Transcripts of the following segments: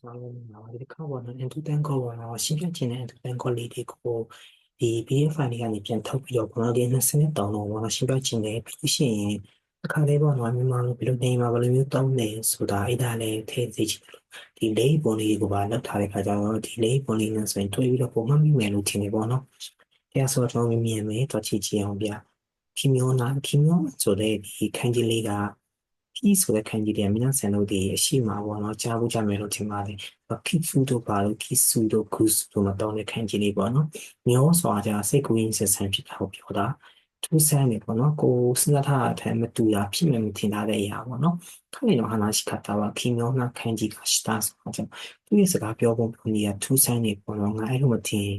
ဆောင်းနေတာဒီခေါက်ပေါ်တော့အန်တူတန်ကောပေါ်တော့ရှင်းပြချင်တဲ့အန်တူတန်ကောလေးတွေကိုဒီ PDF file တွေကနေပြန်ထုတ်ပြီးတော့ဘောနော်ဒီ20တောင်းတော့ဘောနော်ရှင်းပြချင်တယ်ပြီးရှင်အခါလေးပေါ့နော်မြန်မာလိုဘယ်လိုနေမှာဘယ်လိုမျိုးတောင်းနေဆိုတာအဲ့ဒါလည်းထည့်သိချင်တယ်ဒီလေးပုံလေးကိုပါလောက်ထားတဲ့ခါကျတော့ဒီလေးပုံလေးနဲ့ဆိုရင်တွေးပြီးတော့ပုံမှန်မိမယ်လို့ထင်တယ်ပေါ့နော်တရားဆိုတော့မြင်မယ်တော့ချီချီအောင်ဗျခီမျိုးနာခီမျိုးဆိုတဲ့ဒီခန်းကြီးလေးက ခီဆိုတဲ့ခန်းကြီးတွေကမြန်ဆန်လို့ဒီအရှိမှာပေါ့နော်ကြားဖို့ကြမယ်လို့ထင်ပါတယ်ခီဖူတို့ပါလို့ခီဆူတို့ဂုစတို့မတောင်းတဲ့ခန်းကြီးလေးပေါ့နော်မျိုးဆိုတာကြစိတ်ကူးရင်းဆက်ဆံဖြစ်တာကိုပြောတာထူးဆန်းနေပေါ့နော်ကိုစဉ်းစားထားတဲ့အထက်မတူတာဖြစ်မယ်မထင်ထားတဲ့အရာပေါ့နော်ခဏတော့ဟာနာရှိခတာပါခီမျိုးနာခန်းကြီးကစတာဆိုတော့သူရဲ့စကားပြောပုံပုံကြီးကထူးဆန်းနေပေါ့နော်ငါအဲ့လိုမထင်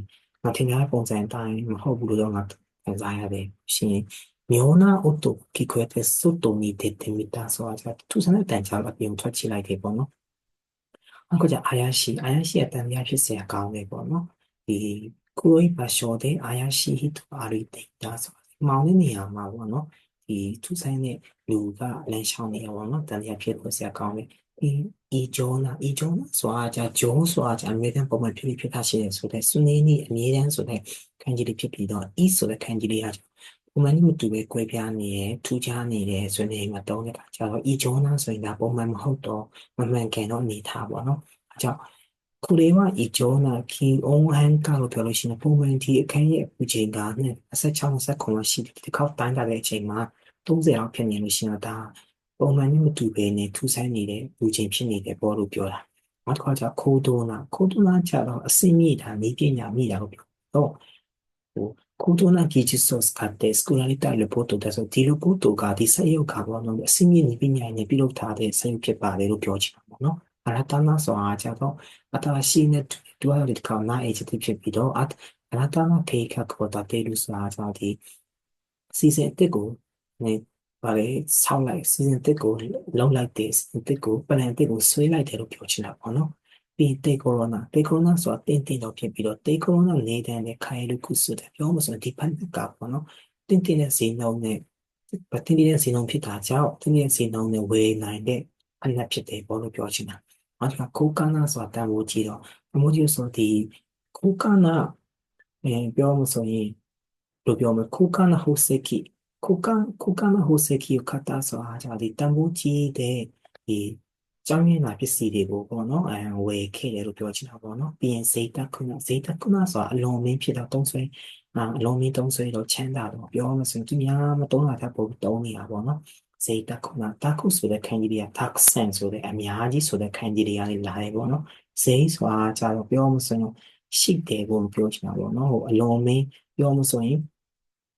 ငါထင်တဲ့ပုံစံအတိုင်းမဟုတ်ဘူးလို့တော့ငါခံစားရတယ်ရှင် Miona Otto, que cuete soto mi de te mi ta so a tu sana tan cha la pion chwa chi lai de bon no. အခုကြအာရရှိအာရရှိအတန်များဖြစ်เสียကောင်းလေပေါ့နော်ဒီကိုရိုးပါရှော်တဲ့အာရရှိဟိတအာရိတိဒါဆိုမောင်တဲ့နေရာမှာပေါ့နော်ဒီသူဆိုင်တဲ့လူကလမ်းလျှောက်နေရပေါ့နော်တန်တရားဖြစ်လို့เสียကောင်းလေဒီအီဂျောနာအီဂျောနာဆိုအားကြဂျောဆိုအားကြအမြဲတမ်းပုံမှန်ဖြစ်ဖြစ်ဖြစ်တာရှိရဆိုတဲ့စွနေနီအမြဲတမ်းဆိုတဲ့ခံကြီးတွေဖြစ်ပြီးတော့အီဆိုတဲ့ခံကြီးတွေအား မှန်မတူပဲကွဲပြားနေတယ်ထူးခြားနေတယ်ဆိုနေမှာတောင်းတဲ့အခါကျတော့ဤဂျောနာဆိုရင်ဒါပုံမှန်မဟုတ်တော့မမှန်ကန်တော့အနေထားပေါ့နော်အဲကြောင့်ခုလေးကဤဂျောနာခီအုံးဟန်ကလို့ပြောလို့ရှိရင်ပုံမှန်ဒီအခန်းရဲ့အချိန်ကနဲ့16 29ရှိတယ်ဒီခေါက်တိုင်းတာတဲ့အချိန်မှာ30လောက်ဖြစ်နေလို့ရှိရင်ဒါပုံမှန်မတူပဲနဲ့ထူးဆန်းနေတဲ့လူချင်းဖြစ်နေတယ်ပေါ့လို့ပြောတာနောက်တစ်ခါကျခိုးဒိုနာခိုးဒိုနာကျတော့အစင်းမြင့်တာနေပညာမြင့်တာလို့ပြောတော့ဟို 꾸준한 기지소스 같대 스쿨라리 딸을 보도돼서 뒤로 보도가 디 사이오 가고는 스미 니비냐에 비록다데 사이오께 바래로 교지가 뭐노 알았다나서 아자도 아타시네 두알릿 가나 HTTP 비도 아 알았다나 페이카 그보다 데루스 아자디 시즌 1ကိုနေပါလေဆောင်းလိုက် season 1ကိုလောက်လိုက်တယ် season 1ကို plan 1ကိုဆွဲလိုက်တယ်လို့ပြောချင်တာပေါ့နော် ပြီးတေကိုရိုနာတေကိုရိုနာဆိုတာတင်းတင်းတော့ဖြစ်ပြီးတော့တေကိုရိုနာနေတဲ့နဲ့ခိုင်လူခုဆိုတယ်ပြောမှဆိုရင်ဒီဖန်ကပေါ့နော်တင်းတင်းနဲ့ဈေးနှုန်းနဲ့ဗတင်းတင်းနဲ့ဈေးနှုန်းဖြစ်တာကြောင့်တင်းတင်းဈေးနှုန်းနဲ့ဝယ်နိုင်တဲ့အနက်ဖြစ်တယ်ပေါ့လို့ပြောချင်တာနောက်ကကိုကနာဆိုတာတန်ဖိုးကြီးတော့တန်ဖိုးကြီးဆိုဒီကိုကနာအဲပြောမှဆိုရင်ဘယ်လိုပြောမလဲကိုကနာဟိုစက်ကီကိုကကိုကနာဟိုစက်ကီကိုခတ်တာဆိုတာじゃဒီတန်ဖိုးကြီးတဲ့ဒီ ကျောင်းရင်းလာပစ္စည်းတွေကိုပေါ့နော်အဲဝယ်ခဲ့တယ်လို့ပြောချင်တာပေါ့နော်ပြီးရင်ဇေတခုနဇေတခုနဆိုတာအလွန်မင်းဖြစ်တော့တုံးဆွဲအလွန်မင်းတုံးဆွဲတော့ချမ်းသာတော့ပြောမှဆိုရင်သူများမတုံးလာတတ်ဖို့တုံးနေတာပေါ့နော်ဇေတခုနတခုဆိုတဲ့ခန်းကြီးတွေက tax sen ဆိုတဲ့အများကြီးဆိုတဲ့ခန်းကြီးတွေကလည်းလာတယ်ပေါ့နော်ဇေဆိုတာကြတော့ပြောမှဆိုရင်ရှိတယ်ကိုပြောချင်တာပေါ့နော်ဟိုအလွန်မင်းပြောမှဆိုရင်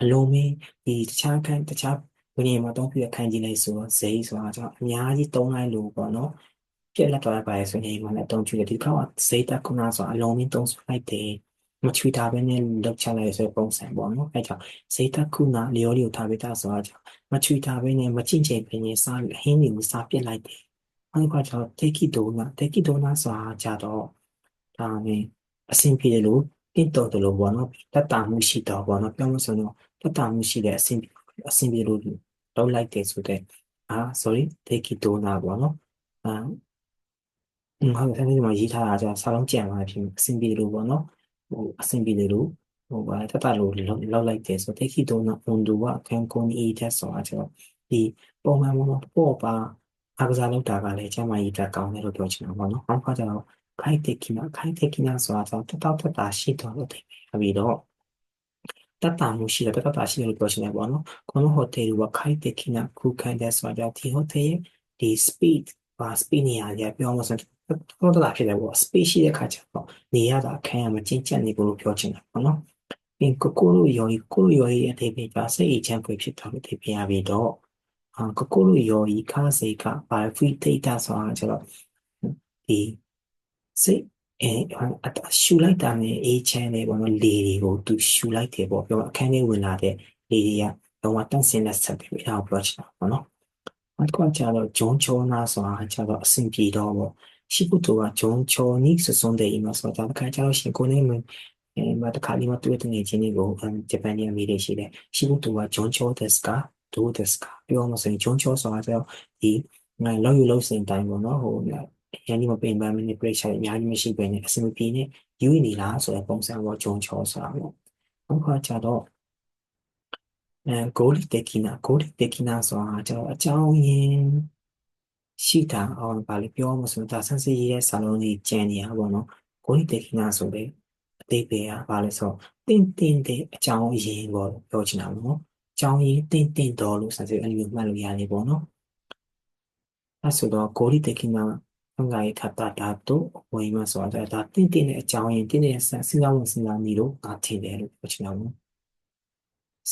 အလွန်မင်းဒီတခြားခန်းတခြား ဝိနည်းမှာတောင်းပြခိုင်းကြည့်လိုက်ဆိုတော့ဇိဆိုတာကြောင့်အများကြီးတုံးလိုက်လို့ပေါ့နော်ပြက်လက်သွားပါရဲ့ဆိုရင်မှလည်းတုံးချွေတယ်ဒီခေါက်ကဇိတခုနဆိုအလုံးမင်းတုံးဆွလိုက်တယ်မချွေတာပဲနဲ့လောက်ချလိုက်ဆိုပုံစံပေါ့နော်အဲကြောင့်ဇိတခုနလျောလျောထားပေးတာဆိုတော့မချွေတာပဲနဲ့မချင့်ချင်ပဲနဲ့စားဟင်းတွေကိုစားပြက်လိုက်တယ်အဲဒီကကျတော့တေကီဒိုနာတေကီဒိုနာဆိုတာကြတော့ဒါနဲ့အဆင်ပြေတယ်လို့တင်တော်တယ်လို့ပေါ့နော်တတ်တာမှုရှိတော့ပေါ့နော်ပြောလို့ဆိုတော့တတ်တာမှုရှိတဲ့အဆင်အဆင်ပြေလို့ လုပ်လိုက်တယ်ဆိုတဲ့အာ sorry တေကီဒိုနာပေါ့နော်အာဟုတ်တယ်ဒီမှာရေးထားတာကြာစာလုံးကြံသွားဖြစ်အဆင်ပြေလို့ပေါ့နော်ဟိုအဆင်ပြေတယ်လို့ဟိုဘာတတ်တာလို့လောက်လိုက်တယ်ဆိုတေကီဒိုနာအွန်ဒူကကန်ကွန်အီတက်ဆိုတာကျတော့ဒီပုံမှန်ပေါ့ပေါ့ပါအားကစားလုပ်တာကလည်းကျမကြီးတက်ကောင်းတယ်လို့ပြောချင်တာပေါ့နော်နောက်ခါကျတော့ခိုက်တေကီနာခိုက်တေကီနာဆိုတာကျတော့တတောက်တတာရှိတော်လို့သိပြီးတော့ တတ်တာမှုရှိတယ်တတ်တာရှိတယ်လို့ပြောချင်တယ်ပေါ့နော်။ကိုမဟိုတယ်ကခိုက်တဲ့ခိနခုခံတဲ့ဆိုတော့ဒီဟိုတယ်ဒီ speed ပါ speed နေရာကြီးပြောမှဆိုတော့တတ်တာဖြစ်တယ်ပေါ့ speed ရှိတဲ့ခါကျတော့နေရတာခံရမကျဉ်ကျပ်နေကိုလို့ပြောချင်တယ်ပေါ့နော်။ပြင်ကိုကိုလိုယောဤကိုလိုယောဤအသေးပေးပါစိတ်အချမ်းပွေဖြစ်တော်မူတဲ့ပြရပြီတော့အာကိုကိုလိုယောဤခါစေက by free data ဆိုတာကျတော့ဒီစိတ် အဲအတရှူလိုက်တာနဲ့အေးချမ်းနေပေါ့နော်လေတွေကိုသူရှူလိုက်တယ်ပေါ့ပြောအခန်းထဲဝင်လာတဲ့လေတွေကတော့တန့်စင်တဲ့ဆက်ပြီးအဲ့ဒါကိုပြောချင်တာပေါ့နော်အဲ့ကွာကျတော့ဂျွန်ချောနာဆိုတာကျတော့အဆင်ပြေတော့ပေါ့ရှိဖို့တော့ဂျွန်ချောနီစစွန်တဲ့အိမ်မှာဆိုတာတခါကျတော့ရှင်ကိုနေမအဲမတခါလေးမတွေ့တဲ့နေချင်းတွေကိုဂျပန်နေအမေတွေရှိတယ်ရှိဖို့တော့ဂျွန်ချောဒက်စကာဒိုဒက်စကာပြောမှဆိုရင်ဂျွန်ချောဆိုတာကျတော့ဒီလောက်ယူလောက်စင်တိုင်းပေါ့နော်ဟို အရင်ကမပင်ပန်းမနေ pressure အများကြီးမရှိဘဲနဲ့အဆင်မပြေနဲ့ယူနေလားဆိုတဲ့ပုံစံပေါ့ဂျုံချောဆိုတာပေါ့နောက်ခါကျတော့အဲဂိုလီတက်ကိနာဂိုလီတက်ကိနာဆိုတာကျတော့အကြောင်းရင်းရှိတာအောင်ဗာလေပြောမှဆိုတော့ဆန်းစီရဲ့စာလုံးကြီးကျန်နေရပါတော့ဂိုလီတက်ကိနာဆိုတဲ့အသေးပေကဗာလေဆိုတင်းတင်းတဲ့အကြောင်းရင်းပေါ့ပြောချင်တာပေါ့အကြောင်းရင်းတင်းတင်းတော်လို့ဆန်းစီအဲ့လိုမှတ်လို့ရတယ်ပေါ့နော်အဲဆိုတော့ဂိုလီတက်ကိနာ အင်္ဂါရခတာဓာတုဝင်မှာဆိုတာဒါတင်းတင်းတဲ့အကြောင်းရင်းတင်းတင်းဆန်းစဉ်းစားဝင်စဉ်းစားနေလို့ငါထင်တယ်လို့ပြောချင်တာပေါ့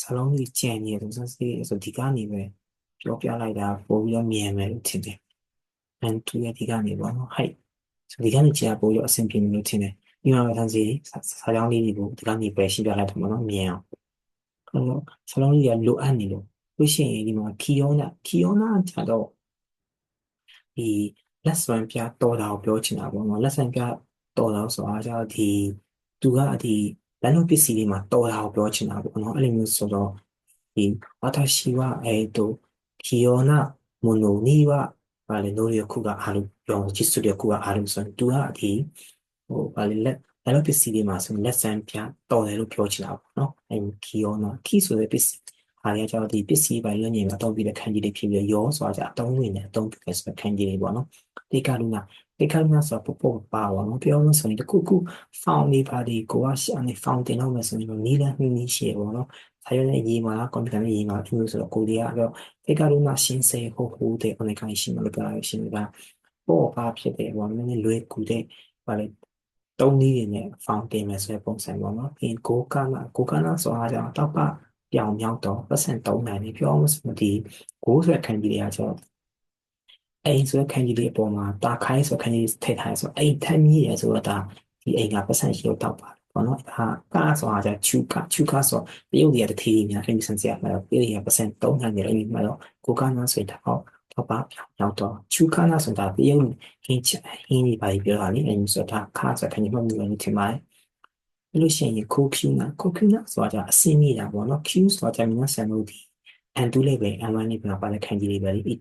စာလုံးကြီးကြံနေတယ်ဆိုဆိုဒီကနေပဲပြောပြလိုက်တာပို့ပြီးတော့မြင်မယ်လို့ထင်တယ်။အန်တူရဲ့ဒီကနေပေါ့နော်ဟိုက်ဆိုဒီကနေကြာပို့ပြီးတော့အဆင်ပြေမယ်လို့ထင်တယ်။ဒီမှာဆန်းစီစာကြောင်းလေးတွေကိုဒီကနေပဲရှင်းပြလိုက်တယ်ပေါ့နော်မြင်အောင်။အဲ့တော့စာလုံးကြီးကလိုအပ်နေလို့လို့ရှိရင်ဒီမှာခီယောနာခီယောနာကြတော့ဒီ လက်စွမ်းပြတော်တာကိုပြောချင်တာပေါ့နော်လက်စွမ်းပြတော်တာဆိုတာကျတော့ဒီသူကဒီလက်လုံးပစ္စည်းတွေမှာတော်တာကိုပြောချင်တာပေါ့နော်အဲ့လိုမျိုးဆိုတော့ဒီအာတာရှိဝအဲတို့ခီယောနာမွန်နိုနီဝဘာလဲနိုရီခုကအားလုံးပြောချစ်စုတဲ့ခုကအားလုံးဆိုတော့သူကဒီဟိုဘာလဲလက်လက်လုံးပစ္စည်းတွေမှာဆိုလက်စွမ်းပြတော်တယ်လို့ပြောချင်တာပေါ့နော်အဲခီယောနာခီဆိုတဲ့ပစ္စည်း အားရကြတော့ဒီပစ္စည်းပိုင်းလွှင့်နေမှာအသုံးပြုတဲ့ခန်းကြီးတွေဖြစ်ပြီးရောဆိုတာကြအသုံးဝင်တဲ့အသုံးပြုတဲ့ဆိုတဲ့ခန်းကြီးတွေပေါ့နော်ဒီကလူနာဒီကလူနာဆိုတော့ပို့ပါပါတော့ပြောလို့ဆိုရင်တခုခု found နေပါဒီကိုကရှာနေ found တင်တော့မယ်ဆိုရင်နီးလည်းနှီးနှီးရှိရပေါ့နော်ဆရာနဲ့ရေးမှာကွန်ပျူတာနဲ့ရေးမှာဖြစ်လို့ဆိုတော့ကိုဒီကတော့ဒီကလူနာရှင်းစေဟိုဟိုတဲ့ online ရှင်းမလို့ပြောရရှင်းတာပေါ့ပါဖြစ်တယ်ပေါ့နည်းနည်းလွယ်ကူတဲ့ဗာလေတုံးနည်းတွေနဲ့ found တင်မယ်ဆိုတဲ့ပုံစံပေါ့နော်ပြီးကိုကနာကိုကနာဆိုတာကြောင့်တော့ပါ ပြောင်မြောက်တော့ပတ်စံ3နိုင်ပြီပြောမှဆိုဒီကိုဆိုတဲ့ခံကြီးတွေကကျတော့အိမ်ဆိုတဲ့ခံကြီးလေးအပေါ်မှာတာခိုင်းဆိုတဲ့ခံကြီးထည့်ထားဆိုအိမ်ထမ်းကြီးရဆိုတော့ဒါဒီအိမ်ကပတ်စံရှိတော့တောက်ပါပေါ့နော်ဒါကာဆိုတာじゃချူကာချူကာဆိုတရုတ်တွေကတထေးများအိမ်စံစရာမှာတော့ပြည်ရပတ်စံ3နိုင်တယ်အိမ်မှာတော့ကိုကနာဆိုတော့တော့ပါပြောင်းရောက်တော့ချူကာနာဆိုတာတရုတ်ဟင်းချဟင်းဒီပါပြောတာလေအိမ်ဆိုတာခါဆိုခံကြီးမှမလို့နေချင် ပါတယ်လို့ရှိရင် co-cuna co-cuna ဆိုတာအစင်းနေတာပေါ့နော် q ဆိုတာမြန်ဆန်လို့ဒီ and တူလေးပဲ m1 လေးပြန်ပါတဲ့ခန်းကြီးလေးပဲလေ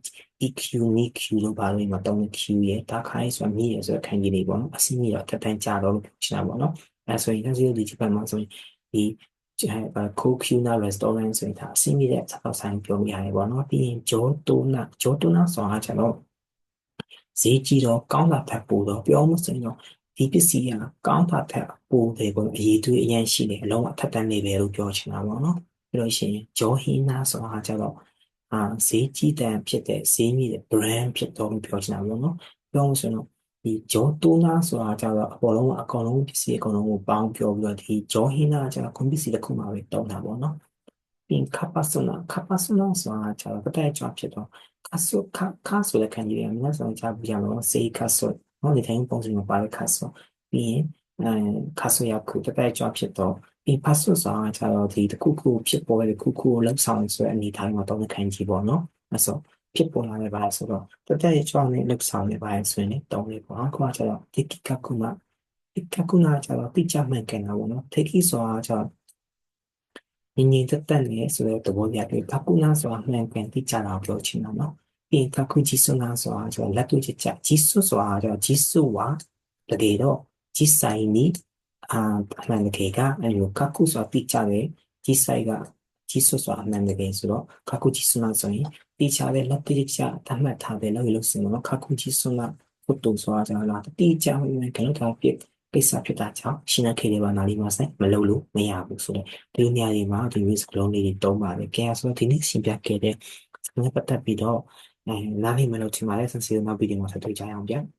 eq နီ q လို့ပါလို့မှာတောင်းတဲ့ q ရဲ့ဒါခိုင်းဆိုတာမြည်ရဆိုတဲ့ခန်းကြီးလေးပေါ့နော်အစင်းကြီးတော့တက်တန်းကြတော့လို့ပြောချင်တာပေါ့နော်အဲဆိုရင်ဒါစီဒီဒီဘက်မှာဆိုရင်ဒီအဲ co-cuna restaurant ဆိုရင်ဒါအစင်းကြီးတဲ့စားတော့ဆိုင်ပြောမိရတယ်ပေါ့နော်ပြီးရင်ဂျောတိုနာဂျောတိုနာဆိုတာကျတော့ဈေးကြီးတော့ကောင်းတာဖက်ပို့တော့ပြောမစင်တော့ ဒီပစ္စည်းကကောင်းတာထက်ပိုတယ်ပေါ့အရေးသွေးအရင်ရှိတယ်အလုံးအထက်တန်းနေပဲလို့ပြောချင်တာပေါ့နော်ပြီးလို့ရှိရင်ဂျော်ဟီနာဆိုတာကျတော့အာဈေးကြီးတန်ဖြစ်တဲ့ဈေးမြင့်တဲ့ brand ဖြစ်တော့လို့ပြောချင်တာပေါ့နော်ပြောလို့ဆိုတော့ဒီဂျော်တိုနာဆိုတာကျတော့အပေါ်လုံးအကောင်လုံးပစ္စည်းအကောင်လုံးကိုပေါင်းပြောပြီးတော့ဒီဂျော်ဟီနာကျတော့ကွန်ပစ္စည်းတစ်ခုမှပဲတုံးတာပေါ့နော်ပြီးခပ်ပါစနာခပ်ပါစနာဆိုတာကျတော့တဲ့ကြောဖြစ်တော့ခါဆုခါခါဆိုတဲ့ခံကြီးရမြတ်စွာဘုရားပြရတော့စေခါဆု နော်ဒီတိုင်းပုံစံမှာပါတဲ့ခါဆိုပြီးရင်အဲခါဆိုရခုတပတ်ကြောဖြစ်တော့ဒီဖတ်ဆိုဆောင်ကြတော့ဒီတခုခုဖြစ်ပေါ်တဲ့ခုခုလောက်ဆောင်ဆိုတဲ့အနေထားမှာတော့ခံကြည့်ပေါ့နော်အဲဆိုဖြစ်ပေါ်လာတဲ့ပါဆိုတော့တပတ်ရဲ့ကြောင်းနဲ့လောက်ဆောင်နေပါဆိုရင်တောင်းလေးပေါ့အခုကကျတော့ဒီကိကကုနာဒီကကုနာကျတော့တိကျမှန်ကန်တာပေါ့နော်ထေကိဆိုတာကျတော့ညီညီတက်တက်နေဆိုတဲ့သဘောတရားတွေကကုနာဆိုတာမှန်ကန်တိကျတာပြောချင်တာနော် ပြီးကခုဂျီဆုနာဆိုတာကျတော့လက်တွေ့ချကြဂျီဆုဆိုတာကျတော့ဂျီဆုဝါတကယ်တော့ဂျီဆိုင်နီအာအမှန်တကယ်ကအဲလိုကခုဆိုတာတိကျတယ်ဂျီဆိုင်ကဂျီဆုဆိုတာအမှန်တကယ်ဆိုတော့ကခုဂျီဆုနာဆိုရင်တိကျတဲ့လက်တွေ့ချသတ်မှတ်ထားတယ်လို့လို့ဆိုတော့ကခုဂျီဆုနာဖတ်တူဆိုတာကျတော့တိကျဝင်ကလေးထားပြကိစ္စဖြစ်တာကြောင့်ရှင်းနေခေတွေပါနာလီမဆိုင်မလုပ်လို့မရဘူးဆိုတော့ဒီနေရာတွေမှာဒီ risk လုံးလေးတွေတုံးပါတယ်ကြဲဆိုတော့ဒီနေ့ရှင်းပြခဲ့တဲ့ငါပတ်သက်ပြီးတော့ အဲနားလည်မလို့ထင်ပါတယ်ဆင်စီနောက်ဗီဒီယိုမှာဆက်တွေ့ကြရအောင်ဗျာ။